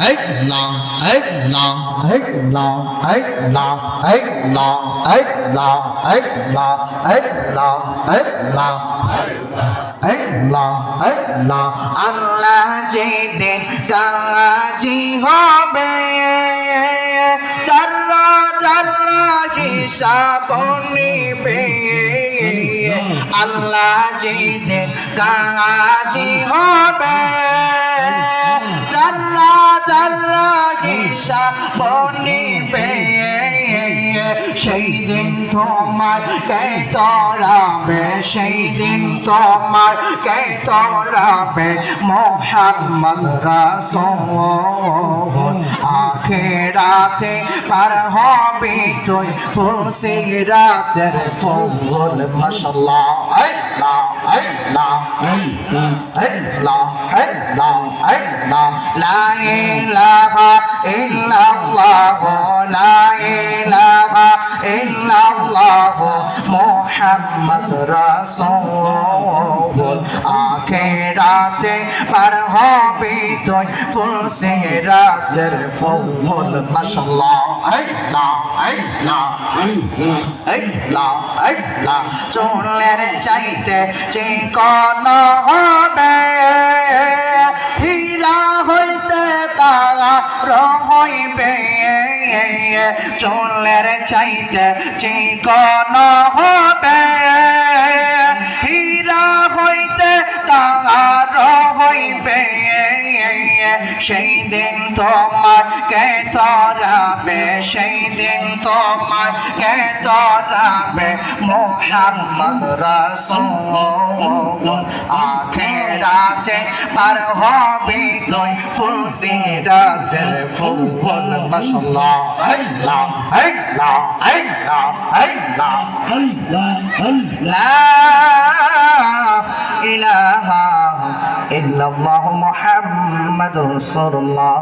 এই লা এই লা এই লা এই লা এই লা এই লা এই লা এই লা এই লা এই লা এই লা আল্লাহ যেদিন কাজী হবে যারা যারা হিসাব নিবে আল্লাহ যেদিন কাজী হবে তারা হিসাব নিবে সেই দিন তোমার কে তরাবে সেই দিন তোমার কে তরাবে মোহাম্মদ রাসূল আখেরাতে পার হবে তুই ফুল সিরাতের ফুল মাশাআল্লাহ। আল্লাহ আল্লাহ আল্লাহ আল্লাহ আল্লাহ লা ইলাহা ইল্লাল্লাহ লা ইল্লাল্লাহ মুহাম্মদ রাসূল আখেরাতে পার হবে তুই ফুল সিরাতের ফুল, মাশাআল্লাহ। আল্লাহ আল্লাহ আল্লাহ আল্লাহ চুলের চাইতে চিকন হবে। তারা রহইবে চুলের চাইতে চিকন হবে। হীরা হইতে তারা রহইবে সেই দিন তোমার কে তরাবে সেই দিন তোমার কে তরাবে মোহাম্মদ রাসূল আখেরাতে পার হবে তুই সিরাজের ফুল মাশাআল্লাহ আল্লাহ আল্লাহ আল্লাহ আল্লাহ আল্লাহ আল্লাহ ইলাহা ইল্লাল্লাহ মুহাম্মাদুর রাসূলুল্লাহ